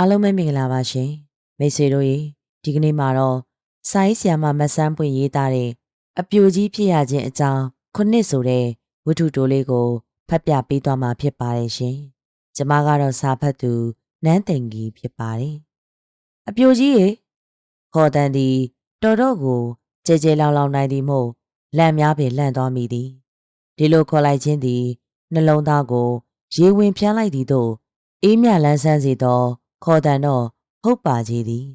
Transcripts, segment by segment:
အားလုံးပဲမင်္ဂလာပါရှင်မိတ်ဆွေတို့ရေဒီကနေ့မှာတော့ဆိုင်းဆီယာမမဆန်းပွင့်ရေးသားတဲ့အပြိုကြီးဖြစ်ရခြင်းအကြောင်းခုနှစ်ဆိုတဲ့ဝတ္ထုတိုလေးကိုဖတ်ပြပေးသွားမှာဖြစ်ပါတယ်ရှင်ကျမကတော့စာဖတ်သူနန်းတင်ကြီးဖြစ်ပါတယ်အပြိုကြီးရေခေါ်တန်သည်တော်တော့ကိုကြဲကြဲလောင်လောင်နိုင်သည်မို့လန့်များပင်လန့်သွားမိသည်ဒီလိုခေါ်လိုက်ခြင်းသည်နှလုံးသားကို ရေဝင်ဖြန်းလိုက်သည်သို့အေးမြလန်းဆန်းစေသော ခေါ်တန်တော့ဟုတ်ပါကြီးသည်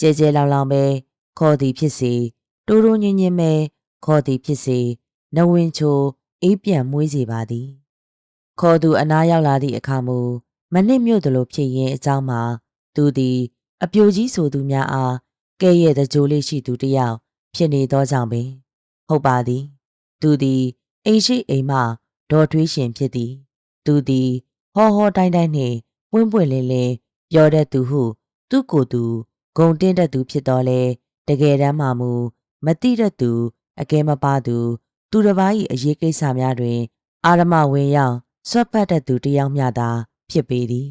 ကြဲကြဲလောင်လောင်ပဲခေါ်သည်ဖြစ်စေတိုးတိုးညင်းညင်းပဲခေါ်သည်ဖြစ်စေနဝင်ချိုအေးပြန်မွေးစေပါသည် ခေါ်သူအနားရောက်လာသည့်အခါမူမနစ်မြို့သလိုဖြစ်ရင်အကြောင်းမှာ သူသည် အပြိုကြီးဆိုသူများအားကဲ့ရဲ့တဲ့ကြိုးလေးရှိသူတစ်ယောက်ဖြစ်နေသောကြောင့်ပင်ဟုတ်ပါသည် သူသည်အိမ်ရှိအိမ်မှဒေါ်ထွေးရှင်ဖြစ်သည် သူသည်ဟောဟောတိုင်းတိုင်းနှင့်ပွင့်ပွင့်လင်းလင်း ပြောတတ်သူဟုသူ့ကိုယ်သူဂုံတင်းတတ်သူဖြစ်တော်လဲတကယ်တမ်းမှမူမတိတတ်သူအကဲမပါသူ သူတစ်ပါး၏အရေးကိစ္စများတွင် အာရမဝင်ရောက်ဆွတ်ဖတ်တတ်သူတစ်ယောက်မျှသာဖြစ်ပေသည်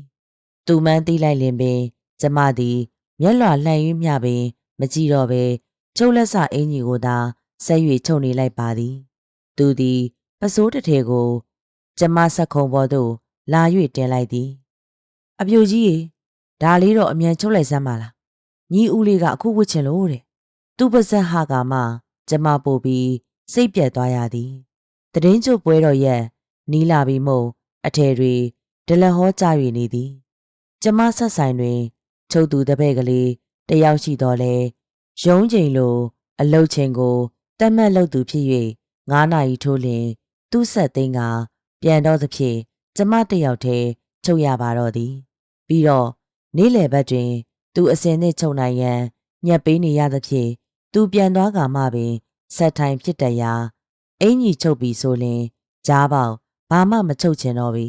သူမှန်းသိလိုက်လင်ပင်ကျမသည်မျက်လွှာလှန်၍မျှပင် မကြည့်တော့ပဲချုပ်လက်စအင်ကြီးကိုသာဆက်၍ချုပ်နေလိုက်ပါသည် သူသည်ပစိုးတစ်ထေကို ကျမဆက်ခုံပေါ်သို့လာ၍တင်လိုက်သည် အပြိုကြီးရေ ဒါလေးတော့အမြန်ချုပ်လိုက်စမ်းပါလားညီဦးလေးကအခုဝစ်ချင်လို့တဲ့သူပါဇက်ဟာကမှကျမပို့ပြီးစိတ်ပြက်သွားရသည်တည်င်းကျုပ်ပွဲတော်ရဲ့နီးလာပြီးမို့အထယ်တွေဒလဟောကြ၍နေသည် ကျမဆက်ဆိုင်တွင် ချုပ်သူတပည့်ကလေးတယောက်ရှိတော်လဲရုံးချိန်လို အလုတ်ချိန်ကိုတက်မှတ်လုပ်သူဖြစ်၍ငါးနာရီထိုးလျင်သူ့ဆက်သိန်းကပြန်တော့သဖြင့်ကျမတယောက်တည်းချုပ်ရပါတော့သည် ပြီးတော့ နေ့လယ်ဘက်တွင် သူအစင်နှင့်ချုပ်နိုင်ရန်ညက်ပေးနေရသဖြင့်သူပြန်သွားကမှပင်ဆက်ထိုင်ဖြစ်တရာအင်ကြီးချုပ်ပြီးဆိုလျင်ကြားပေါက်ဘာမှမချုပ်ချင်တော့ပြီ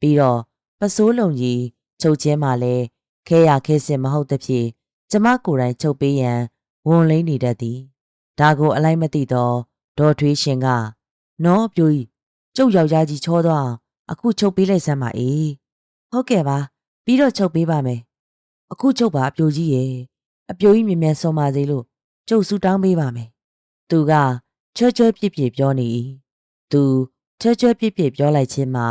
ပြီးတော့ပစိုးလုံးကြီးချုပ်ချင်းမှလည်းခဲရခဲစင်မဟုတ်သဖြင့်ကျမကိုယ်တိုင်ချုပ်ပေးရန်ဝန်လိမ့်နေတတ်သည်ဒါကိုအလိုက်မသိတော့ဒေါ်ထွေးရှင်ကနော်ပြိုကြီးကျုပ်ယောက်ျားကြီးချောသွားအောင်အခုချုပ်ပေးလိုက်စမ်းပါအေးဟုတ်ကဲ့ပါ ပြီးတော့ချုပ်ပေးပါမယ်အခုချုပ်ပါအပြိုကြီးရဲ့အပြိုကြီးမြင်မြန်ဆုံးပါသေးလို့ကျုပ်ဆူတောင်းပေးပါမယ်သူကချွဲချွဲပြစ်ပြစ်ပြောနေ၏သူချွဲချွဲပြစ်ပြစ်ပြောလိုက်ခြင်းမှာ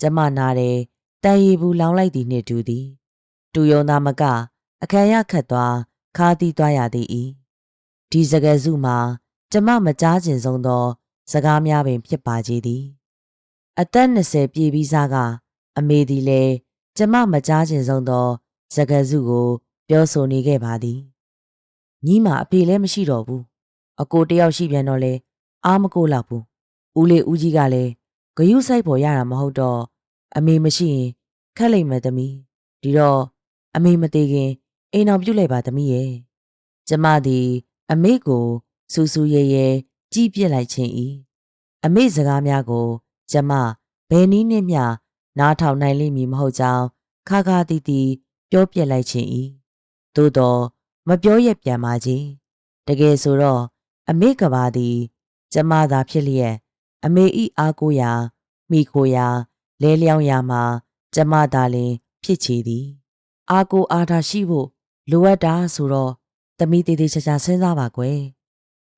ကျမနာတယ်တန်ရီဘူးလောင်းလိုက်သည်နှင့်တူသည်တူယုံသားမကအခမ်းရခတ်သွားခါတီးသွားရသည်၏ဒီစကားစုမှာကျမမကြားကျင်ဆုံးသော စကားများပင်ဖြစ်ပါကြီးသည် အသက်20ပြည့်ပြီးစားကအမေသည်လည်း ကျမမကြားကျင်ဆုံးသောစကားစုကို ပြောဆိုနေခဲ့ပါသည်ညီမအဖေလည်းမရှိတော့ဘူးအကိုတယောက်ရှိပြန်တော့လဲအားမကိုလောက်ဘူးဦးလေးဦးကြီးကလည်းဂယုစိုက်ပေါ်ရတာမဟုတ်တော့အမေမရှိရင်ခက်လိမ့်မယ်သမီးဒီတော့အမေမသေးခင်အိမ်အောင်ပြုတ်လိုက်ပါသမီးရဲ့ကျမသည်အမေကိုစူးစူးရဲရဲကြည့်ပြစ်လိုက်ခြင်းဤအမေစကားများကို ကျမဘယ်နည်းနှင့်မျှ နားထောင်နိုင်လိမ့်မည်မဟုတ်ကြောင်းခါခါတီးတီးပြောပြလိုက်ခြင်းဤသို့တော့မပြောရပြန်ပါကြီးတကယ်ဆိုတော့အမေကဘာသည်ကျမသာဖြစ်လျက်အမေဤအားကိုရာမိခိုရာလဲလျောင်းရာမှာကျမသာလင်ဖြစ်ချီသည်အားကိုအားထားရှိဖို့လိုအပ်တာဆိုတော့သမီးသေးသေးချာချာစဉ်းစားပါကွယ်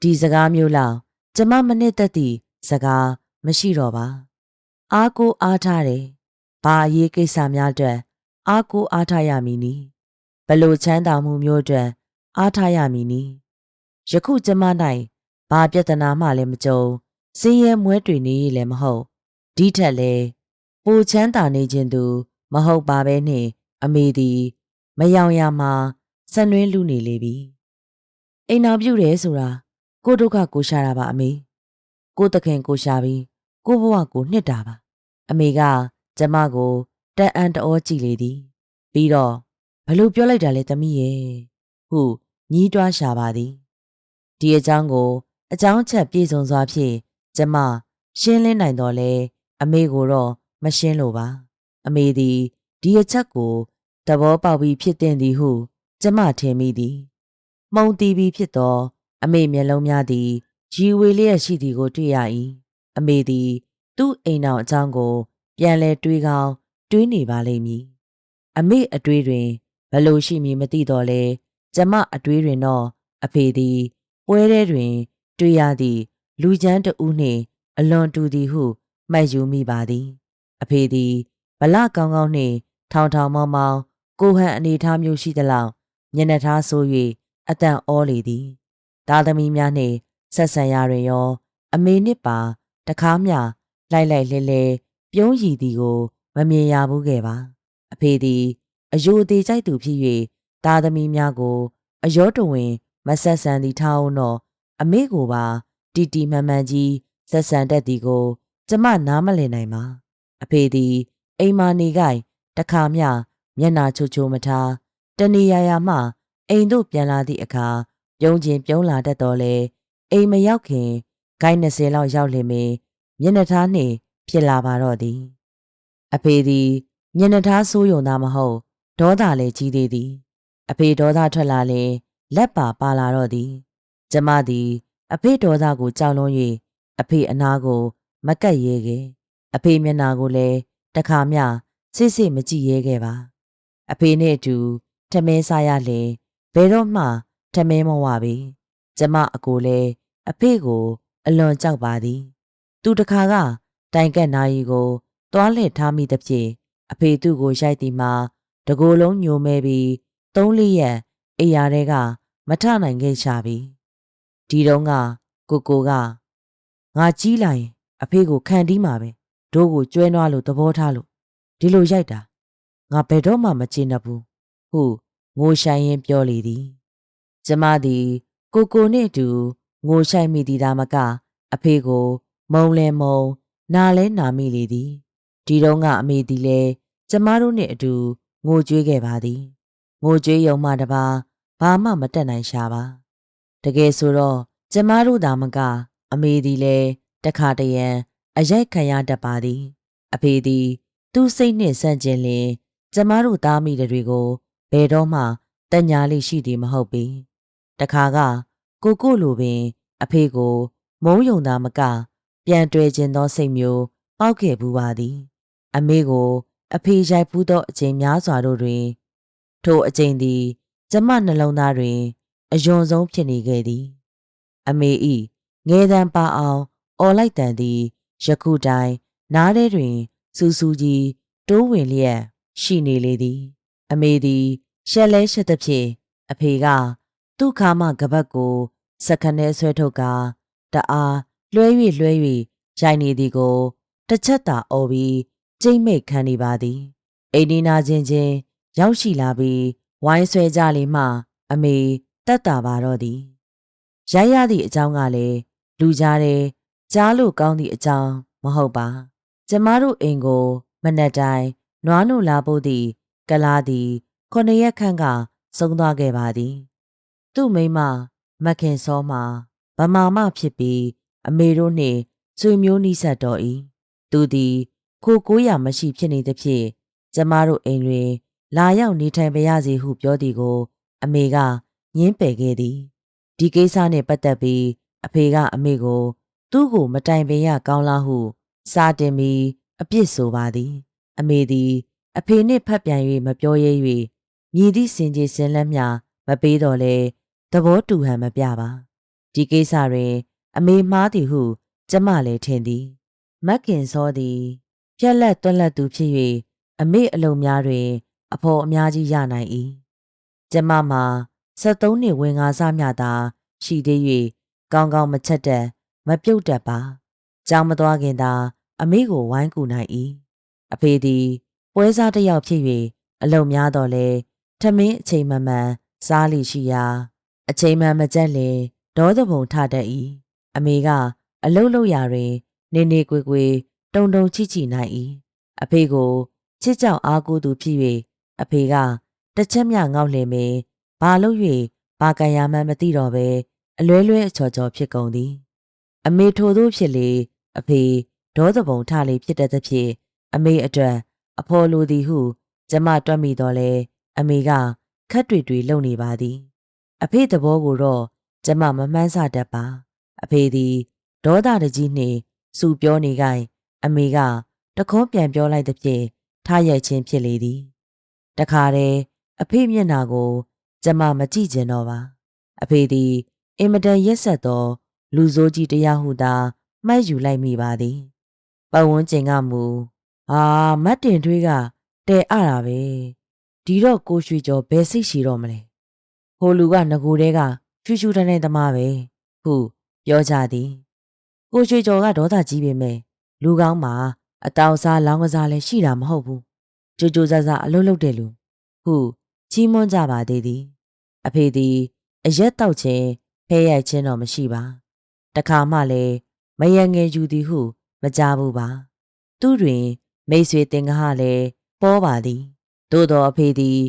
ဒီစကားမျိုးလောက်ကျမမနစ်သက်သည့်စကားမရှိတော့ပါအားကိုအားထားတယ် ဘာအရေးကိစ္စများအတွက်အားကိုအားထားရမည်နီဘလို့ချမ်းသာမှုမျိုးအတွက်အားထားရမည်နီယခုကျမ၌ဘာပြဿနာမှလည်းမကြုံစင်းရဲမွဲတွေနေလည်းမဟုတ်ဒီထက်လည်းပိုချမ်းသာနေခြင်းသူ မဟုတ်ပါပဲနှင့် အမေသည် မယောင်ရမှာဆန်နွင်းလူနေလေပြီအိမ်တော်ပြုတ်တယ်ဆိုတာကိုဒုက္ခကိုရှာတာပါအမေကိုတခင်ကိုရှာပြီးကိုဘဝကိုနှစ်တာပါ အမေက ကျမကိုတန်အန်တော်ကြည့်လေသည် ပြီးတော့ဘလို့ပြောလိုက်တာလဲသမီးရဲ့ဟုညီးတွားရှာပါသည်ဒီအကြောင်းကို အကြောင်းချက်ပြေဆုံးစွာဖြင့်ကျမရှင်းလင်းနိုင်တော်လဲအမေကိုတော့မရှင်းလို့ပါ အမေသည်ဒီအချက်ကိုသဘောပေါက်ပြီးဖြစ်တင်သည်ဟု ကျမထင်မိသည်မှုံတီးပြီးဖြစ်သောအမေမျက်လုံးများသည်ရီဝေလျက်ရှိသည်ကိုတွေ့ရ၏အမေသည် သူ့အိမ်တော်အကြောင်းကို ပြန်လဲတွေးကောင်းတွေးနေပါလိမ့်မည်အမေအတွေးတွင်ဘလို့ရှိမည်မသိတော့လဲကျမအတွေးတွင်တော့အဖေသည်ပွဲထဲတွင် တွေ့ရသည့်လူချမ်းတဦးနှင့်အလွန်တူသည်ဟုမှတ်ယူမိပါသည် အဖေသည်ဗလကောင်းကောင်းနှင့်ထောင်ထောင်မောင်းမောင်းကိုဟန်အနေထားမျိုးရှိသလောက်မျက်နှာထားဆိုး၍အတန်ဩလေသည်သားသမီးများနှင့်ဆက်ဆံရတွင်ရော အမေနှင့်ပါတခါမျှလိုက်လိုက်လဲလဲ ပြုံးရည်သည်ကိုမမြင်ရဘူးခဲ့ပါအဖေသည်အယိုသေးကြိုက်သူဖြစ်၍သားသမီးများကို အယောတဝင်မဆက်ဆံသည်ထားအောင်တော့အမေကိုပါတီတီမှန်မှန်ကြီးဆက်ဆံတတ်သည်ကို ကျမနားမလည်နိုင်ပါအဖေသည်အိမ်မာနေကြတခါမျှမျက်နာချိုချိုမထားတဏီယာယာမှအိမ်သို့ပြန်လာသည့်အခါပြုံးချင်းပြုံးလာတတ်တော်လဲအိမ်မရောက်ခင်ဂိုင်း20လောက်ရောက်လင်ပင်မျက်နှာထားနှင့် ဖြစ်လာပါတော့သည် အဖေသည်မျက်နှာထားဆိုးယုံသားမဟုတ်ဒေါသလည်းကြီးသေးသည် အဖေဒေါသထွက်လာလင်လက်ပါပါလာတော့သည်ကျမသည် အဖေဒေါသကိုကြောက်လွန်း၍အဖေအနာကို မကတ်ရဲခဲ့အဖေမျက်နာကိုလည်းတခါမျှစစ်စစ်မကြည့်ရဲခဲ့ပါ အဖေနဲ့အတူထမင်းစားရလင်ဘယ်တော့မှထမင်းမဝပေကျမအကိုလည်းအဖေကို အလွန်ကြောက်ပါသည် သူတခါက တိုင်ကက်နာရီကိုသွားလှည့်ထားမိသဖြင့်အဖေသူ့ကိုရိုက်သည်မှာတကိုယ်လုံးညိုမဲပြီးသုံးလေးရက်အိယာတွေကမထနိုင်ခဲ့ရှာပြီဒီတုန်းကကိုကိုကငါကြီးလာရင်အဖေကိုခံတီးမှာပဲတို့ကိုကျွဲနွားလို့သဘောထားလို့ဒီလိုရိုက်တာငါဘယ်တော့မှမချင်တတ်ဘူးဟုငိုဆိုင်ရင်ပြောလေသည်ကျမသည်ကိုကိုနှင့်အတူငိုဆိုင်မိသည်ဒါမကအဖေကို မုံလဲမုံ နာလဲနာမိလေသည်ဒီတော့ကအမေသည်လည်းကျမတို့နှင့်အတူငိုကြွေးခဲ့ပါသည်ငိုကြွေးရုံမှတပါဘာမှမတက်နိုင်ရှာပါတကယ်ဆိုတော့ကျမတို့သာမကအမေသည်လည်းတခါတရံအရိုက်ခံရတတ်ပါသည် အဖေသည် သူ့စိတ်နှင့်ဆန့်ကျင်လင်ကျမတို့သားမိတွေကိုဘယ်တော့မှတညာလေးရှိသည်မဟုတ်ပေတခါကကိုကိုလိုပင် အဖေကို မုံယုံသာမက ပြန်တွေ့ခြင်းသောစိတ်မျိုးပေါက်ခဲ့ဘူးပါသည် အမေကို အဖေရိုက်ဖူးသောအချိန်များစွာတို့တွင် ထိုအချိန်သည် ကျမနှလုံးသားတွင်အယွန်ဆုံးဖြစ်နေခဲ့သည် အမေဤငယ်တံပါအောင်အော်လိုက်တန်သည်ယခုတိုင်နားထဲတွင်စူးစူးကြီးတိုးဝင်လျက်ရှိနေလေသည် အမေသည်ရှက်လဲရှက်သဖြင့်အဖေကသူ့ခါမကပတ်ကိုစက္ကနဲဆွဲထုတ်ကာတအား လွှဲ၍လွှဲ၍ရိုက်နေသည်ကိုတစ်ချက်သာအော်ပြီးကျိမ့်မိတ်ခံနေပါသည်အိမ်ဒီနာချင်းချင်းရောက်ရှိလာပြီးဝိုင်းဆွဲကြလေမှ အမေတက်တာပါတော့သည်ရိုက်ရသည့်အကြောင်းကလည်းလူကြားတယ်ကြားလို့ကောင်းသည့်အကြောင်းမဟုတ်ပါကျမတို့အိမ်ကိုမနက်တိုင်းနွားနို့လာဖို့သည့်ကလားသည်ခုနှစ်ရက်ခန့်ကဆုံးသွားခဲ့ပါသည် သူ့မိမမခင်စောမှာဗမာမဖြစ်ပြီး အမေတို့နှင့်ဆွေမျိုးနီးစပ်တော်၏သူသည်ခိုကိုးရမရှိဖြစ်နေသဖြင့်ကျမတို့အိမ်တွင် လာရောက်နေထိုင်ပါရစေဟုပြောသည်ကို အမေကညင်းပယ်ခဲ့သည်ဒီကိစ္စနှင့်ပတ်သက်ပြီး အဖေကအမေကို သူ့ကိုမတိုင်ပင်ရကောင်းလားဟု စာတင်ပြီးအပြစ်ဆိုပါသည် အမေသည် အဖေနှင့်ဖတ်ပြန်၍မပြောရဲ၍မြည်သည့်စင်ကြီးစင်လက်မြမပေးတော့လဲသဘောတူဟန်မပြပါဒီကိစ္စတွင် အမေမှားသည်ဟု ကျမလည်းထင်သည်မက်ခင်စောသည်ပြက်လက်တွက်လက်သူဖြစ်၍အမေအလုံးများတွင် အဖော်အများကြီးရနိုင်၏ကျမမှာ73နှစ်ဝင်ငါးစားမြသာရှိသေး၍ကောင်းကောင်းမချက်တက်မပြုတ်တက်ပါကြောင်မသွားခင်သာ အမေကိုဝိုင်းကူနိုင်၏အဖေသည်ပွဲစားတစ်ယောက်ဖြစ်၍အလုံများတော့လဲထမင်းအချိန်မှန်မှန်စားလိရှိရာ အချိန်မှန်မကြက်လေဒေါသပုံထတတ်၏ အမေကအလုတ်လုတ်ရာတွင် နေနေကွေကွေတုံတုံချိချိနိုင်၏အဖေကိုချစ်ကြောက်အားကိုးသူဖြစ်၍အဖေကတစ်ချက်မျှငေါက်လင်ပင်ဘာလို့၍ဘာကံရမှန်းမသိတော့ပဲအလွဲလွဲအချော်ချော်ဖြစ်ကုန်သည် အမေထို့သောဖြစ်လေအဖေဒေါသပုံထလေဖြစ်တတ်သဖြင့်အမေအတွက်အဖော်လိုသည်ဟုကျမတွက်မိတော့လေအမေကခက်တွေတွေလုံနေပါသည် အဖေသဘောကိုတော့ကျမမမှန်းဆတတ်ပါ အဖေသည်ဒေါသတကြီးနှင့်စူပြောနေကြအမေကတခေါပြန်ပြောလိုက်သဖြင့်ထားရိုက်ခြင်းဖြစ်လေသည်တခါတည်းအဖေမျက်နှာကို ကျမမကြည့်ကျင်တော့ပါအဖေသည်အင်မတန်ရက်ဆက်သော လူဆိုးကြီးတရားဟုသာမှတ်ယူလိုက်မိပါသည်ပတ်ဝန်းကျင်ကမူအာမတ်တင်ထွေးကတဲအတာပဲဒီတော့ကိုရွှေကျော်ဘယ်စိတ်ရှိတော့မလဲဟိုလူကငကိုတဲကဖြူဖြူတန်းတန်းသမားပဲဟု ပြောကြသည်ကိုရွှေကျော်ကဒေါသကြီးပေမဲ့လူကောင်းမှာအတောင်စားလောင်းကစားလည်းရှိတာမဟုတ်ဘူးကြိုကြိုဆဆအလုပ်လုပ်တဲ့လူဟုချီးမွမ်းကြပါသေးသည် အဖေသည်အရက်တောက်ခြင်းဖဲရိုက်ခြင်းတော့မရှိပါတခါမှလည်းမယံငယ်ယူသည်ဟုမကြားဘူးပါ သူတွင် မိတ်ဆွေတင်ကားလည်းပေါ်ပါသည် သို့တော်အဖေသည်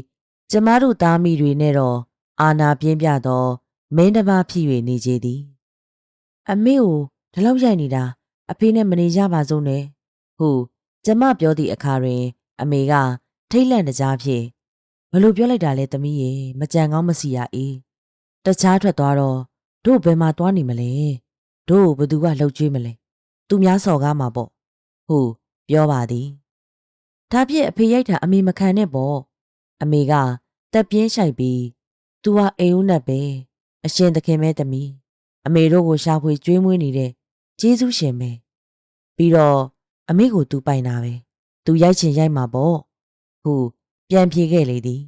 ကျမတို့သားမိတွေနဲ့တော့အာနာပြင်းပြသောမင်းတစ်ပါးဖြစ်၍နေကြသည် အမေကိုဒီလောက်ရိုက်နေတာအဖေနဲ့မနေကြပါစို့နဲ့ဟုကျမပြောသည့်အခါတွင် အမေက ထိတ်လန့်တကြားဖြင့်ဘလို့ပြောလိုက်တာလဲသမီးရေမကြံကောင်းမစီရအေးတခြားထွက်သွားတော့တို့ဘယ်မှာသွားနေမလဲတို့ဘသူကလှုပ်ကြွေးမလဲသူများစော်ကားမှာပေါ့ဟုပြောပါသည်ဒါဖြင့်အဖေရိုက်တာအမေမခံနဲ့ပေါ့အမေကတက်ပြင်းရှိုက်ပြီး "तू ဟာအိမ်ဦးနဲ့ပဲအရှင်သခင်ပဲသမီး အမေတို့ကိုရှာဖွေကြွေးမွေးနေတဲ့ကျေးဇူးရှင်ပဲပြီးတော့အမေကို तू ပိုင်တာပဲ तू ရိုက်ချင်ရိုက်မှာပေါ့ဟုပြန်ပြေခဲ့လေသည်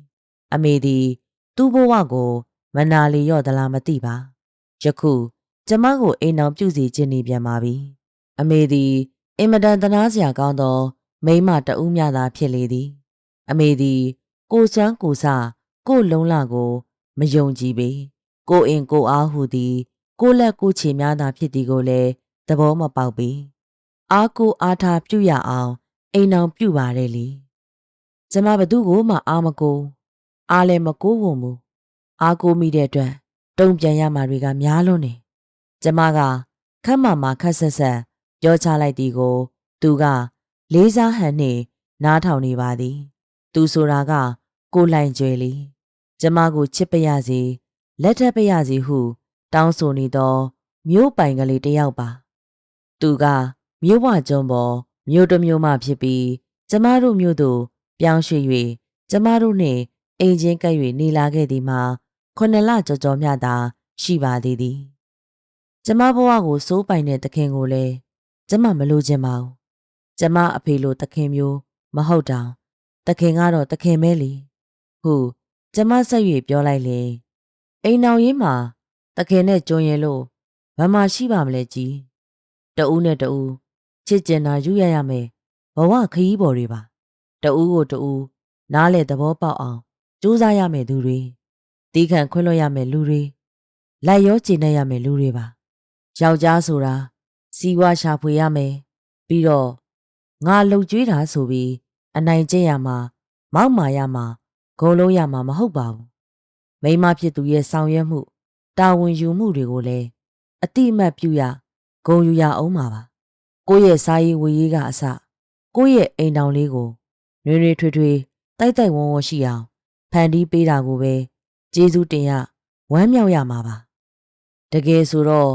အမေသည် သူ့ဘဝကိုမနာလီရော့သလားမသိပါယခုကျမကိုအိမ်အောင်ပြုစီခြင်းနေပြန်ပါပြီအမေသည်အင်မတန်သနာစရာကောင်းသော မိန်းမတဦးများသာဖြစ်လေသည် အမေသည် ကိုစွမ်းကိုစကိုလုံးလကို မယုံကြည်ပေကိုအင်ကိုအားဟုသည် ကိုလက်ကိုချေများသာဖြစ်သည်ကိုလည်းသဘောမပေါက်ပေအားကိုအားထားပြုရအောင်အိမ်အောင်ပြုပါတယ်လေကျမဘသူ့ကိုမှအားမကိုအားလည်းမကိုးဝုံဘူးအားကိုမိတဲ့အတွက်တုံ့ပြန်ရမှာတွေကများလွန်းနေကျမကခက်မှမှခက်ဆက်ဆက်ပြောချလိုက်သည်ကို သူက လေးစားဟန်နှင့်နားထောင်နေပါသည် သူဆိုတာက ကိုလိုင်ကျွယ်လီကျမကိုချစ်ပရစီလက်ထပ်ပရစီဟု တောင်းဆိုနေသောမြို့ပိုင်ကလေးတယောက်ပါသူကမြို့ဝကျွန်းပေါ်မြို့တစ်မြို့မှဖြစ်ပြီးကျမတို့မြို့သို့ပြောင်းရွှေ့၍ကျမတို့နှင့်အိမ်ချင်းကပ်၍နေလာခဲ့သည်မှာခုနှစ်လကြော်ကြော်မျှသာရှိပါသေးသည်ကျမဘဝကိုစိုးပိုင်တဲ့သခင်ကိုလည်းကျမမလိုချင်ပါဘူးကျမအဖေလိုသခင်မျိုးမဟုတ်တောင်သခင်ကတော့သခင်ပဲလေဟုကျမဆက်၍ပြောလိုက်လေအိမ်တော်ရင်းမှာ သခင်နဲ့ကြုံရင်လို့ဘာမှရှိပါမလဲကြီးတဦးနဲ့တဦးချစ်ကျင်တာယူရရမယ်ဘဝခရီးပေါ်တွေပါတဦးကိုတဦးနားလေသဘောပေါက်အောင်ကြိုးစားရမယ်သူတွေတီးခံခွင့်လွှတ်ရမယ်လူတွေလိုက်ရောကျင့်နေရမယ်လူတွေပါယောက်ျားဆိုတာစီဝါရှာဖွေရမယ်ပြီးတော့ငါလှုပ်ကြွေးတာဆိုပြီးအနိုင်ကျင့်ရမှာမောက်မာရမှာဂုံလုံးရမှာမဟုတ်ပါဘူးမိမဖြစ်သူရဲ့ဆောင်ရွက်မှု တာဝန်ယူမှုတွေကိုလည်းအတိအမှတ်ပြုရဂုံယူရအောင်ပါပါကိုယ့်ရဲ့စားရေးဝေရေးကအစကိုယ့်ရဲ့အိမ်တောင်လေးကိုနှွေးနှွေးထွေးထွေးတိုက်တိုက်ဝန်းဝန်းရှိအောင်ဖန်တီးပေးတာကိုပဲကျေးဇူးတင်ရဝမ်းမြောက်ရမှာပါတကယ်ဆိုတော့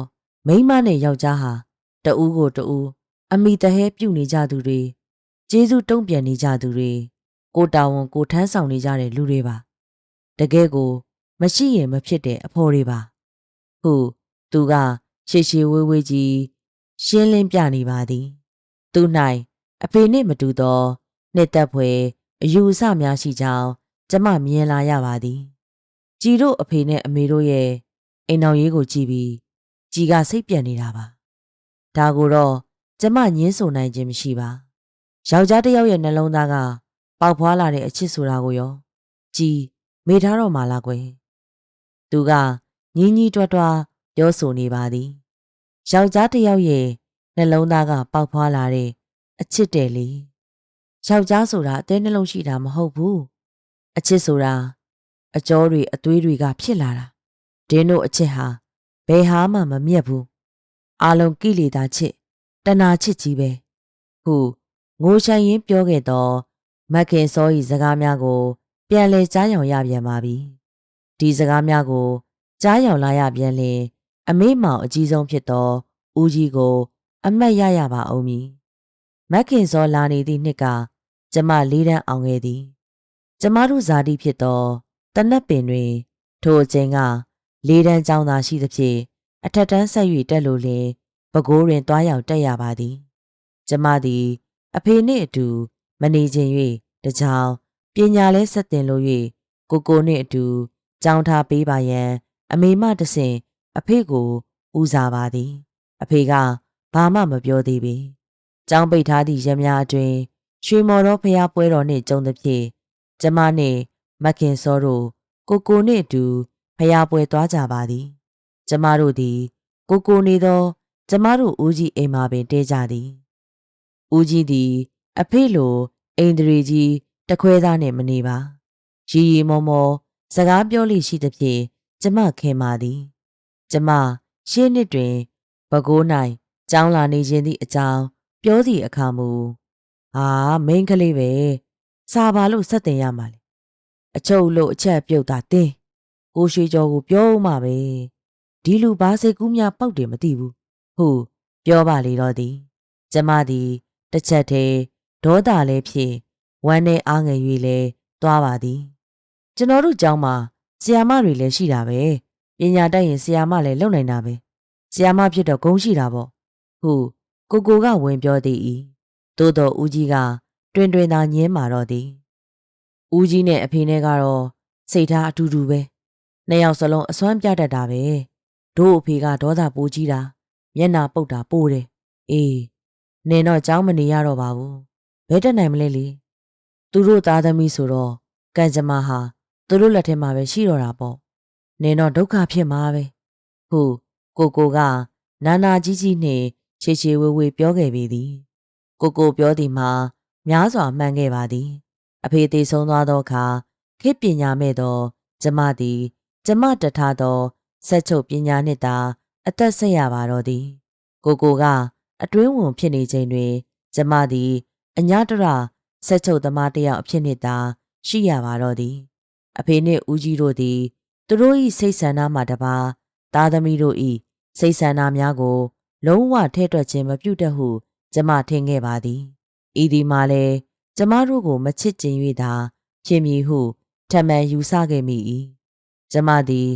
မိန်းမနဲ့ယောက်ျားဟာတဦးကိုတဦးအမိတဟဲပြုတ်နေကြသူတွေကျေးဇူးတုံ့ပြန်နေကြသူတွေကိုတာဝန်ကိုထမ်းဆောင်နေကြတဲ့လူတွေပါတကယ်ကို မရှိရင်မဖြစ်တဲ့အဖော်တွေပါဟုသူကရှေရှေဝေးဝေးကြီးရှင်းလင်းပြနေပါသည် သူ၌အဖေနှင့်မတူသောနှစ်သက်ဖွယ်အယူအဆများရှိကြောင်းကျမမြင်လာရပါသည်ကြည်တို့အဖေနဲ့အမေတို့ရဲ့အိမ်တော်ရေးကိုကြည်ပြီးကြည်ကစိတ်ပြက်နေတာပါဒါကိုတော့ကျမညင်းဆိုနိုင်ခြင်းမရှိပါယောက်ျားတစ်ယောက်ရဲ့နှလုံးသားကပေါက်ဖွာလာတဲ့အချစ်ဆိုတာကိုရောကြည်မေထားတော့မှလားကွယ် သူကညီးညီးတွားတွားပြောဆိုနေပါသည်ယောက်ျားတစ်ယောက်ရဲ့နှလုံးသားကပေါက်ဖွာလာတဲ့အချစ်တယ်လေယောက်ျားဆိုတာအသေးနှလုံးရှိတာမဟုတ်ဘူးအချစ်ဆိုတာအကြောတွေအသွေးတွေကဖြစ်လာတာဒင်းတို့အချစ်ဟာဘယ်ဟာမှမမြတ်ဘူးအာလုံးကိလေသာချစ်တဏှာချစ်ကြီးပဲဟုငိုဆိုင်ရင်ပြောခဲ့တော့မက်ခင်စောဤစကားများကို ပြန်လဲကြားယောင်ရပြန်ပါပြီ ဒီစကားများကိုကြားယောင်လာရပြန်လင်အမေမောင်အကြီးဆုံးဖြစ်သောဦးကြီးကို အမတ်ရရပါအောင်မည်မက်ခင်စောလာနေသည့်နှစ်ကကျမလေးတန်းအောင်ခဲ့သည် ကျမတို့ဇာတိဖြစ်သောတနတ်ပင်တွင် ထိုအချိန်ကလေးတန်းကျောင်းသားရှိသဖြင့်အထက်တန်းဆက်၍တက်လို့လင်ပဲခူးတွင်တွားရောက်တက်ရပါသည် ကျမသည် အဖေနှင့်အတူ မနေခြင်း၍တကြောင်ပညာလဲဆက်တင်လို့၍ကိုကိုနှင့်အတူ ကြောင်းထားပေးပါရန် အမေမတဆင် အဖေကိုဦးစားပါသည် အဖေကဘာမှမပြောသေးပေကြောင်းပိတ်ထားသည့်ရမများအတွင်ရွှေမော်တော်ဖျားပွဲတော်နှင့်ကြုံသဖြင့်ကျမနှင့်မခင်စောတို့ကိုကိုနှင့်အတူဖျားပွဲသွားကြပါသည် ကျမတို့သည် ကိုကိုနေသော ကျမတို့ဦးကြီးအိမ်မှာပင်တဲကြသည်ဦးကြီးသည် အဖေလိုအိန္ဒြေကြီးတခွဲသားနှင့်မနေပါရီရီမောမော စကားပြောလိရှိသဖြင့်ကျမခင်ပါသည် ကျမရှေ့နှစ်တွင်ဘကိုး၌ကျောင်းလာနေခြင်းသည့်အကြောင်းပြောသည့်အခါမူဟာမိန်းကလေးပဲစာပါလို့ဆက်တင်ရမှာလေအချုပ်လို့အချက်ပြုတ်တာတင်းကိုရွှေကျော်ကိုပြောဦးမှာပဲဒီလူဘာစိတ်ကူးများပောက်တယ်မသိဘူးဟုတ်ပြောပါလေတော့သည်ကျမသည်တစ်ချက်တည်းဒေါသလည်းဖြစ်ဝမ်းနဲ့အားငယ်၍လည်းသွားပါသည် ကျွန်တော်တို့ကျောင်းမှာဆီယာမတွေလည်းရှိတာပဲပညာတတ်ရင်ဆီယာမလည်းလုပ်နိုင်တာပဲဆီယာမဖြစ်တော့ဂုံးရှိတာပေါ့ဟုတ်ကိုကိုကဝင်ပြောသည်ဤသို့တော်ဦးကြီးကတွင်တွင်သာညင်းမာတော့သည်ဦးကြီးနဲ့အဖေနဲ့ကတော့စိတ်ထားအတူတူပဲနှစ်ယောက်စလုံးအစွမ်းပြတတ်တာပဲတို့အဖေကဒေါသပိုးကြီးတာမျက်နာပုတ်တာပိုးတယ်အေးနင်တော့ကြောင်းမနေရတော့ပါဘူးဘဲတက်နိုင်မလဲလေသူတို့သားသမီးဆိုတော့ကံကြမ္မာဟာ သူတို့လက်ထဲမှာပဲရှိတော့တာပေါ့နင်တော့ဒုက္ခဖြစ်မှာပဲဟုတ်ကိုကိုကနာနာကြီးကြီးနှင့်ချေချေဝေဝေပြောခဲ့ပေသည် ကိုကိုပြောသည်မှာများစွာမှန်ခဲ့ပါသည် အဖေသေးဆုံးသွားသောအခါခေပညာမဲ့သောကျမသည် ကျမတထားသောဆက်ချုပ်ပညာနှင့်သာအသက်ဆက်ရပါတော့သည် ကိုကိုက အတွင်းဝင်ဖြစ်နေချိန်တွင် ကျမသည် အညာတရဆက်ချုပ်သမားတစ်ယောက်အဖြစ်နှင့်သာရှိရပါတော့သည် အဖေနှင့်ဦးကြီးတို့သည်သူတို့၏စိတ်ဆန္ဒမှတပါသားသမီးတို့၏စိတ်ဆန္ဒများကို လုံးဝထဲတွက်ခြင်းမပြုတတ်ဟု ကျမထင်ခဲ့ပါသည်ဤဒီမှာလဲကျမတို့ကို မချစ်ကျင်၍သာဖြစ်မည်ဟုထမှန်ယူဆခဲ့မိ၏ကျမသည်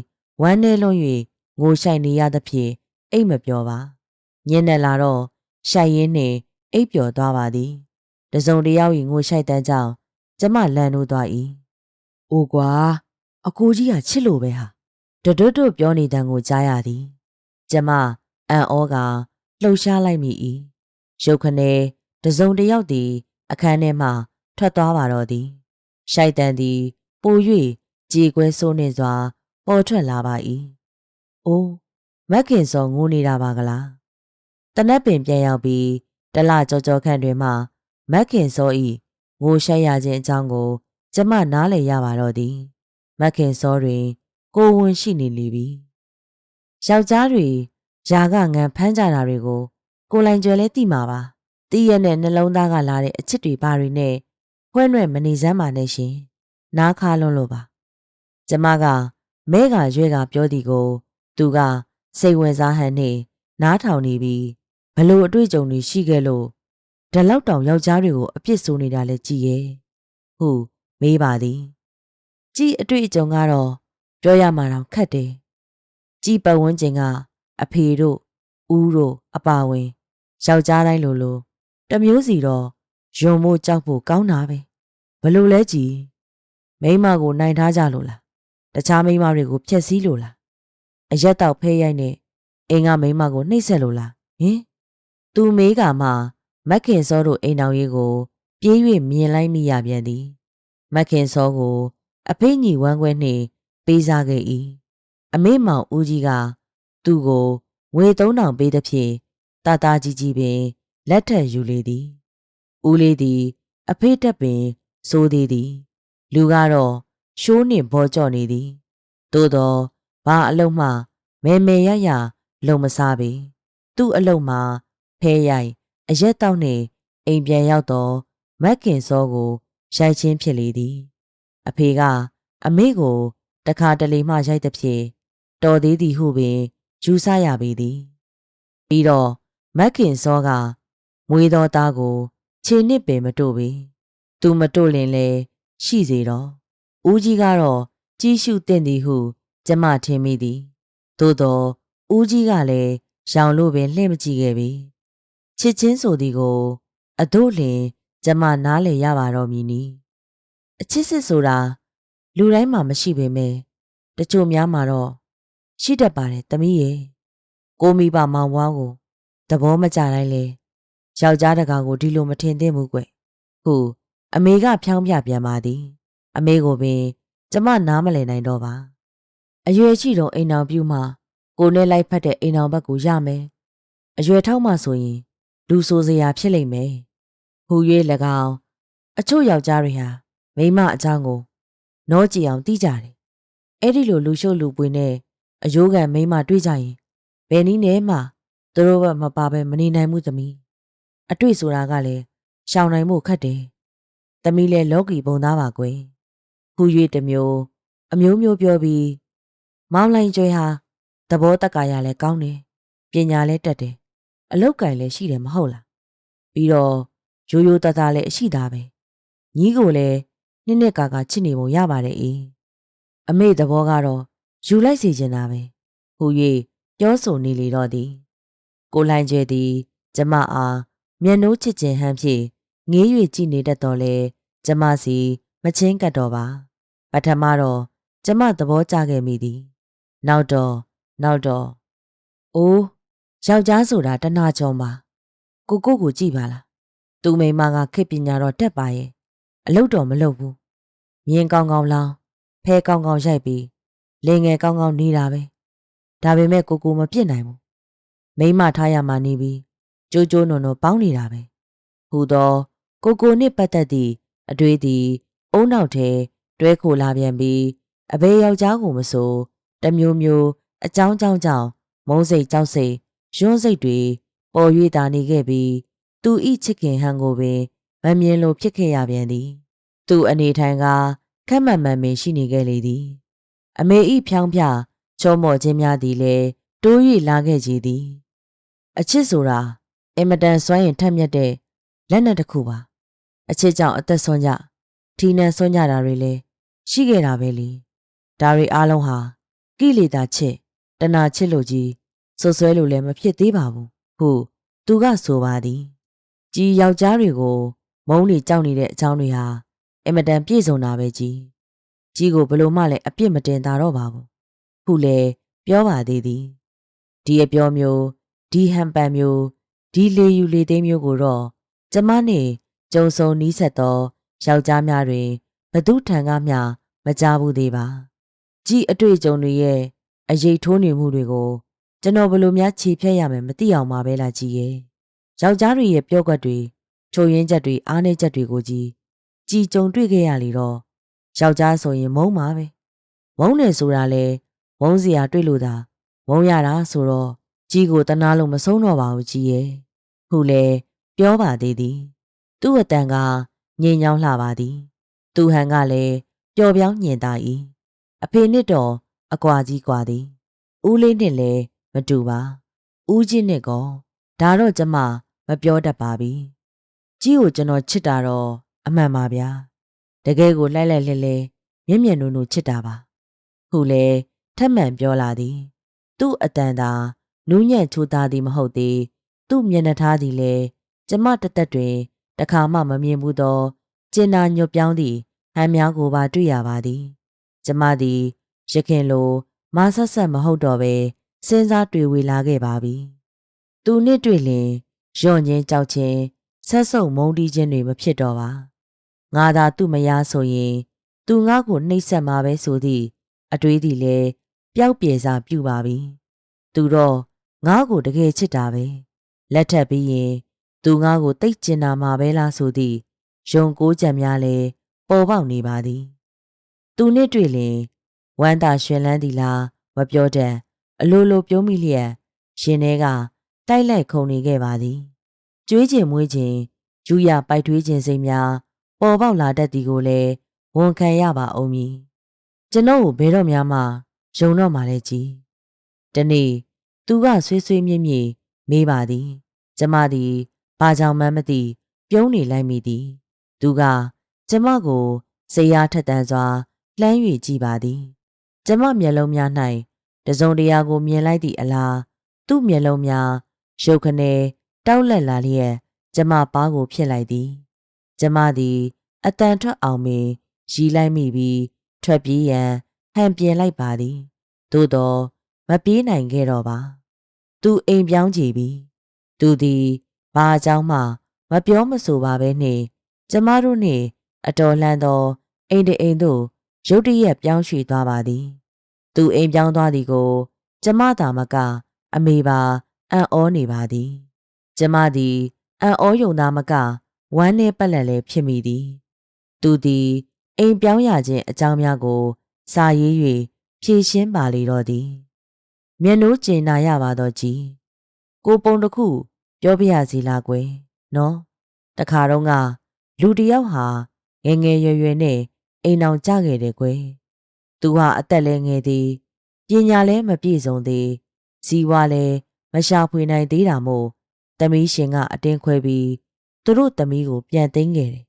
ဝမ်းနည်းလွန်း၍ငိုရှိုက်နေရသဖြင့်အိတ်မပြောပါညင်နေလာတော့ရှိုက်ရင်းနှင့်အိပ်ပျော်သွားပါသည်တစုံတယောက်၏ငိုရှိုက်တန်းကြောင့်ကျမလန်နိုးသွား၏ အိုကွာအကိုကြီးကချစ်လို့ပဲဟာတွတ်တွတ်ပြောနေတန်ကိုကြားရသည်ကျမအံ့ဩကလှုပ်ရှားလိုက်မိ၏ရုတ်ခနဲတစုံတယောက်သည် အခန်းထဲမှထွက်သွားပါတော့သည်ရှိုက်တန်သည် ပို၍ကြေကွဲဆိုးနေစွာ ပေါ်ထွက်လာပါ၏အိုးမက်ခင်စောငိုနေတာပါကလားတနက်ပင်ပြန်ရောက်ပြီးတလကြောကြောခန့်တွင်မှမက်ခင်စောဤငိုရှိုက်ရခြင်းအကြောင်းကို ကျမနားလည်ရပါတော့သည်မက်ခင်စောတွင် ကိုဝင်ရှိနေလေပြီယောက်ျားတွေယာကငံဖမ်းကြတာတွေကို ကိုလိုင်ကျွယ်လဲသိမှာပါတီးရက်နဲ့နှလုံးသားကလာတဲ့အချစ်တွေဘာတွေနဲ့ခွဲ့နှဲ့မနေစမ်းပါနဲ့ရှင်နားခါလုံးလို့ပါကျမကမဲကရွဲကပြောသည်ကို သူကစိတ်ဝင်စားဟန်နှင့်နားထောင်နေပြီးဘလို့အတွေ့အကြုံတွေရှိခဲ့လို့ဓလောက်တောင်ယောက်ျားတွေကိုအပြစ်ဆိုနေတာလဲကြည်ရဲ့ဟု မေးပါသည်ကြည်အတွေ့အကြုံကတော့ပြောရမှာတော့ခက်တယ်ကြည်ပတ်ဝန်းကျင်ကအဖေတို့ဦးတို့အပါဝင်ယောက်ျားတိုင်းလိုလိုတမျိုးစီတော့ယုံမို့ကြောက်ဖို့ကောင်းတာပဲဘလို့လဲကြည်မိမကိုနိုင်ထားကြလို့လားတခြားမိမတွေကိုဖျက်ဆီးလို့လားအရက်တော့ဖဲရိုက်နဲ့အိမ်ကမိမကိုနှိပ်စက်လို့လားဟင်သူမေးကမှမက်ခင်စောတို့အိမ်တော်ရေးကို ပြေး၍မြင်လိုက်မိရပြန်သည် မက်ခင်စောကို အဖေညီဝမ်းခွဲနှင့် ပေးစားခဲ့၏အမေမောင်ဦးကြီးက သူ့ကိုငွေ3000ပေးသည်ဖြင့်တတကြီးကြီးပင် လက်ထက်ယူလေသည်ဦးလေးသည် အဖေတက်ပင်စိုးသေးသည် လူကတော့ရှိုးနှင့်ဘောကြော့နေသည်သို့သောဘာအလုံးမှမဲမဲရရလုံမစားပေသူ့အလုံးမှာဖဲရိုက်အရက်တောက်နှင့်အိမ်ပြန်ရောက်တော့မက်ခင်စောကို ရိုက်ချင်းဖြစ်လေသည်အဖေကအမေကိုတခါတလေမှရိုက်သည်ဖြင့်တော်သေးသည်ဟုပင်ယူဆရပေသည်ပြီးတော့မက်ခင်စောကမွေးသောသားကိုခြေနစ်ပင်မတို့ပေသူမတို့လင်လေရှိစေတော့ဦးကြီးကတော့ကြီးရှုတင့်သည်ဟု ကျမထင်မိသည်သို့တော့ဦးကြီးကလည်းရောင်လို့ပင်လှည့်မကြည့်ခဲ့ပြီချစ်ချင်းဆိုသည်ကို အတို့လင် ကျမနားလည်ရပါတော့မည်နီအချစ်စစ်ဆိုတာလူတိုင်းမှာမရှိပေမဲ့တချို့များမှာတော့ရှိတတ်ပါတယ်တမီးရဲ့ကိုမိဘမောင်ဘွားကိုသဘောမကျတိုင်းလေယောက်ျားတကောင်ကိုဒီလိုမထင်သင့်ဘူးကွဟုအမေကဖြောင်းပြပြန်ပါသည် အမေကိုပင်ကျမနားမလည်နိုင်တော့ပါအရွယ်ရှိတော့အိမ်အောင်ပြူမှကိုနဲ့လိုက်ဖက်တဲ့အိမ်အောင်ဘက်ကိုရမယ်အရွယ်ထောက်မှဆိုရင်လူဆိုစရာဖြစ်လိမ့်မယ် ဟူ၍၎င်းအချို့ယောက်ျားတွေဟာမိမအကြောင်းကိုနောကြည့်အောင်သိကြတယ်အဲ့ဒီလိုလူရှုပ်လူပွေနဲ့အယိုးကန်မိမတွေ့ကြရင်ဘယ်နည်းနဲ့မှသူတို့ဘက်မပါဘဲမနေနိုင်မှုသမီးအတွေ့ဆိုတာကလည်းရှောင်နိုင်မှုခက်တယ်သမီးလည်းလောကီပုံသားပါကွယ်ဟူ၍တစ်မျိုးအမျိုးမျိုးပြောပြီးမောင်းလိုက်ကျွဲဟာသဘောတက္ကာရလည်းကောင်းတယ်ပညာလည်းတက်တယ်အလောက်ကင်လည်းရှိတယ်မဟုတ်လားပြီးတော့ ရိုးရိုးသားသားလည်းအရှိသားပဲညီးကိုလည်းနှစ်နှစ်ကာကာချစ်နေပုံရပါတယ်အေးအမေသဘောကတော့ယူလိုက်စီချင်တာပဲဟူ၍ပြောဆိုနေလေတော့သည် ကိုလှိုင်းကျဲသည် ကျမအားမျက်နှိုးချစ်ခြင်းဟန်ဖြင့်ငေး၍ကြည်နေတတ်တော်လဲကျမစီမချင်းကတ်တော့ပါပထမတော့ကျမသဘောကျခဲ့မိသည် နောက်တော့နောက်တော့အိုးယောက်ျားဆိုတာတနာချုံပါကိုကိုကိုကြည့်ပါလား သူမိမကခေပညာတော့တက်ပါရဲ့အလုတ်တော်မလုပ်ဘူးမြင်းကောင်းကောင်းလောင်းဖဲကောင်းကောင်းရိုက်ပြီးလင်ငယ်ကောင်းကောင်းနေတာပဲဒါပေမဲ့ကိုကိုမပြစ်နိုင်ဘူးမိမထားရမှနေပြီးကြိုးကြိုးနုံနုံပေါင်းနေတာပဲဟူသောကိုကိုနှင့်ပတ်သက်သည့်အတွေ့အထိအုံနောက်ထဲတွဲခိုလာပြန်ပြီးအဘေယောက်ျားကိုမဆိုတမျိုးမျိုးအကြောင်းကြောင်းကြောင့်မုန်းစိတ်ကြောက်စိတ်ရွံ့စိတ်တွေပေါ်၍တာနေခဲ့ပြီး သူဤချစ်ခင်ဟန်ကိုပင်မမြင်လို့ဖြစ်ခဲ့ရပြန်သည် သူအနေထိုင်ကခက်မှန်မှန်ပင်ရှိနေခဲ့လေသည် အမေဤဖြောင်းဖြချောမော့ခြင်းများသည်လည်းတိုး၍လာခဲ့ကြသည် အချစ်ဆိုတာအင်မတန်စွမ်းရင်ထက်မြက်တဲ့လက်နက်တစ်ခုပါ အချစ်ကြောင့်အသက်ဆုံးကြထီနန်ဆုံးကြတာတွေလည်းရှိခဲ့တာပဲလေဒါတွေအားလုံးဟာကိလေသာချစ်တဏှာချစ်လို့ကြီးဆွဆွဲလို့လည်းမဖြစ်သေးပါဘူးဟုသူကဆိုပါသည် ကြီးယောက်ျားတွေကိုမုန်းနေကြောက်နေတဲ့အကြောင်းတွေဟာအင်မတန်ပြည့်စုံတာပဲကြီးကြီးကိုဘလို့မှလည်းအပြစ်မတင်တာတော့ပါဘူးခုလေပြောပါသေးသည်ဒီအပြောမျိုးဒီဟန်ပန်မျိုးဒီလေယူလေသိမ်းမျိုးကိုတော့ကျမနဲ့ကြုံဆုံနီးဆက်သောယောက်ျားများတွင်ဘသူထံကမျှမကြဘူးသေးပါကြည်အတွေ့အကြုံတွေရဲ့အရေးထိုးနေမှုတွေကိုကျွန်တော်ဘယ်လိုများခြေဖြတ်ရမယ်မသိအောင်ပါပဲလားကြည်ရဲ့ ယောက်ျားတွေရဲ့ပြော့ကွက်တွေချိုရင်းချက်တွေအားနည်းချက်တွေကိုကြီးကြည်ကြုံတွေ့ခဲ့ရလေတော့ယောက်ျားဆိုရင်မုန်းပါပဲမုန်းတယ်ဆိုတာလေမုန်းစရာတွေ့လို့သာမုန်းရတာဆိုတော့ကြီးကိုတနာလို့မဆုံးတော့ပါဘူးကြီးရဲ့ဟုလဲပြောပါသေးသည် သူ့အတန်ကငြိမ်ညောင်းလှပါသည် သူဟန်ကလည်းပျော်ပြောင်းညင်သာ၏အဖေနှစ်တော်အကွာကြီးကွာသည်ဦးလေးနှင့်လည်းမတူပါဦးကြီးနှင့်ကော ဒါတော့ကျမမပြောတတ်ပါပြီကြီးကိုကျွန်တော်ချစ်တာတော့အမှန်ပါဗျာတကယ်ကိုလိုက်လိုက်လဲလဲမျက်မျက်နှုံနှုံချစ်တာပါခုလေထက်မှန်ပြောလာသည် သူ့အတန်သာနူးညံ့ချိုးသားသည်မဟုတ်သေးသူ့မျက်နှာထားသည်လေကျမတသက်တွင်တခါမှမမြင်ဘူးသောကျင်နာညွတ်ပြောင်းသည့်ဟန်များကိုပါတွေ့ရပါသည် ကျမသည်ရခင်လိုမဆက်ဆက်မဟုတ်တော့ပဲစဉ်းစားတွေ့ဝေလာခဲ့ပါပြီ သူနှစ်တွေ့လင်ရော့ငင်းကြောက်ခြင်းဆက်ဆုပ်မုန်းတီးခြင်းတွေမဖြစ်တော့ပါငါသာသူ့မယားဆိုရင် သူငါ့ကိုနှိပ်စက်မှာပဲဆိုသည့်အတွေးသည်လေပျောက်ပြေစာပြုပါပြီသူတော့ငါ့ကိုတကယ်ချစ်တာပဲလက်ထပ်ပြီးရင်သူငါ့ကိုတိတ်ကျင်နာမှာပဲလားဆိုသည့်ယုံကိုးကြံများလဲပေါ်ပေါက်နေပါသည် သူနဲ့တွေ့လင်ဝမ်းသာရွှင်လန်းသည်လားမပြောတတ်အလိုလိုပြုံးမိလျက်ရှင်ထဲက တိုက်လိုက်ခုန်နေခဲ့ပါသည်ကျွေးကျင်မွေးခြင်းယူရပိုက်ထွေးခြင်းစိတ်များပေါ်ပေါက်လာတတ်သည်ကိုလည်းဝန်ခံရပါအောင်မည်ကျွန်ုပ်ကိုဘယ်တော့မှမယုံတော့မှလဲကြည်တနေ့သူကဆွေးဆွေးမြင့်မြင့်မေးပါသည်ကျမသည်ဘာကြောင့်မှမသိပြုံးနေလိုက်မိသည်သူကကျမကိုစေရားထက်သန်စွာလှမ်း၍ကြည့်ပါသည်ကျမမျက်လုံးများ၌တစုံတရာကိုမြင်လိုက်သည့်အလားသူ့မျက်လုံးများ ရုပ်ခနဲတောက်လက်လာလျက်ကျမပါးကိုဖြစ်လိုက်သည်ကျမသည်အတန်ထွက်အောင်ပင်ရီလိုက်မိပြီးထွက်ပြေးရန်ဟန်ပြင်လိုက်ပါသည်သို့တော့မပြေးနိုင်ခဲ့တော့ပါသူအိမ်ပြောင်းကြည့်ပြီသူသည်ဘာအကြောင်းမှမပြောမဆိုပါပဲနှင့်ကျမတို့နှင့်အတော်လှမ်းသောအိမ်တအိမ်သို့ရုတ်တရက်ပြောင်းရွှေ့သွားပါသည် သူအိမ်ပြောင်းသွားသည်ကို ကျမသာမက အမေပါ အံ့ဩနေပါသည်ကျမသည်အံ့ဩယုံသားမကဝမ်းနှင့်ပက်လက်လည်းဖြစ်မိသည်သူသည်အိမ်ပြောင်းရခြင်းအကြောင်းများကို စာရေး၍ဖြည့်ရှင်းပါလေတော့သည်မျက်နှိုးကျင်နာရပါတော့ကြီးကိုပုံတစ်ခု ပြောပြရစီလားကွယ်နော်တခါတော့ကလူတစ်ယောက်ဟာငယ်ငယ်ရွယ်ရွယ်နဲ့အိမ်အောင်ကြခဲ့တယ်ကွယ်သူဟာအသက်လည်းငယ်သည်ပညာလည်းမပြည့်စုံသေးစီးပွားလည်း မရှာဖွေနိုင်သေးတာမို့သမီးရှင်ကအတင်းခွဲပြီးသူတို့သမီးကိုပြန်သိမ်းခဲ့တယ်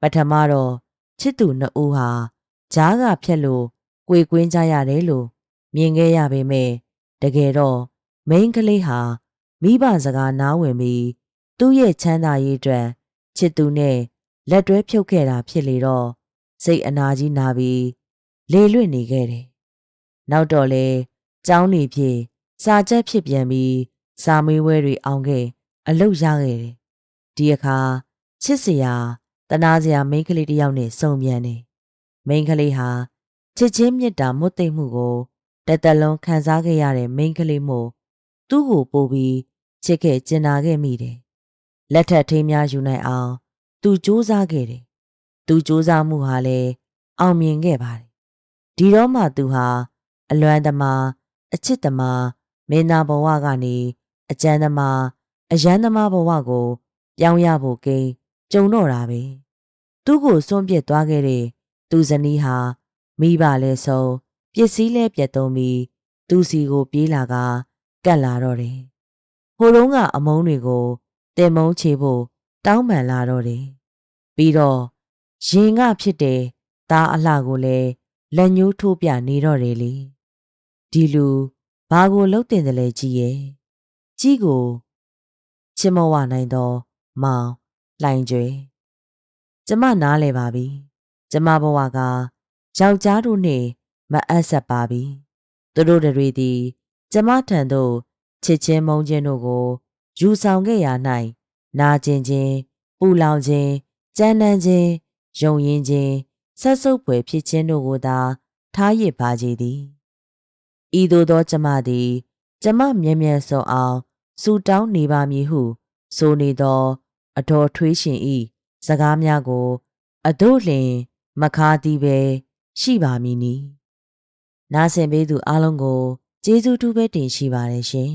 ပထမတော့ချစ်သူနှစ်ဦးဟာဂျားကဖြက်လို့ကြွေကွင်းကြရတယ်လို့မြင်ခဲ့ရပေမဲ့တကယ်တော့မိန်းကလေးဟာမိဘစကားနားဝင်ပြီးသူ့ရဲ့ချမ်းသာရေးအတွက်ချစ်သူနဲ့လက်တွဲဖြုတ်ခဲ့တာဖြစ်လေတော့စိတ်အနာကြီးနာပြီးလေလွင့်နေခဲ့တယ်။နောက်တော့လေကျောင်းနေဖြစ် စာချက်ဖြစ်ပြန်ပြီးစာမေးပွဲတွေအောင်ခဲ့အလုပ်ရခဲ့တယ်။ဒီအခါချစ်စရာတနာစရာမိန်းကလေးတစ်ယောက်နဲ့စုံပြန်တယ်။မိန်းကလေးဟာချစ်ချင်းမြတ်တာမွတ်သိမ့်မှုကိုတသက်လုံးခံစားခဲ့ရတဲ့မိန်းကလေးမို့သူ့ကိုပို့ပြီးချစ်ခဲ့ကျင်နာခဲ့မိတယ်။လက်ထပ်ထိမ်းများယူနိုင်အောင် သူစူးစမ်းခဲ့တယ်။သူစူးစမ်းမှုဟာလည်းအောင်မြင်ခဲ့ပါတယ်။ဒီတော့မှသူဟာအလွမ်းသမားအချစ်သမား မင်းသားဘဝကနေအကျမ်းသမားအယမ်းသမားဘဝကိုပြောင်းရဖို့ကိန်းကြုံတော့တာပဲ။သူ့ကိုစွန့်ပစ်သွားခဲ့တဲ့သူဇနီးဟာမိဘလည်းဆုံးပစ္စည်းလဲပြတ်သုံးပြီးသူစီကိုပြေးလာကကတ်လာတော့တယ်။ဟိုတုန်းကအမုန်းတွေကိုတင်မုန်းချေဖို့တောင်းပန်လာတော့တယ်။ပြီးတော့ရင်ကဖြစ်တဲ့သားအလှကိုလည်းလက်ညှိုးထိုးပြနေတော့တယ်လေ။ဒီလူ ဘာကိုလှုပ်တင်တယ်လဲကြီးရဲ့။ကြီးကိုချစ်မဝနိုင်တော့မောင်လှိုင်ကျွေကျမနားလဲပါပြီ။ကျမဘဝကယောက်ျားတို့နဲ့မအပ်ဆက်ပါပြီ။သူတို့တွေသည်ကျမထံသို့ချစ်ချင်းမုန်းခြင်းတို့ကိုယူဆောင်ခဲ့ရ၌နာကျင်ခြင်းပူလောင်ခြင်းကြမ်းတမ်းခြင်းယုံရင်ခြင်းဆက်ဆုပ်ဖွယ်ဖြစ်ခြင်းတို့ကိုသာထားရစ်ပါကြသည် ဤသို့သောကျမသည် ကျမမြဲမြဲစောအောင်စူတောင်းနေပါမည်ဟု ဆိုနေသော အတော်ထွေးရှင်ဤစကားများကို အတို့လျင်မခါသည်ပဲရှိပါမည်နီနားဆင်ပေးသူအားလုံးကိုကျေးဇူးတူးပဲတင်ရှိပါတယ်ရှင်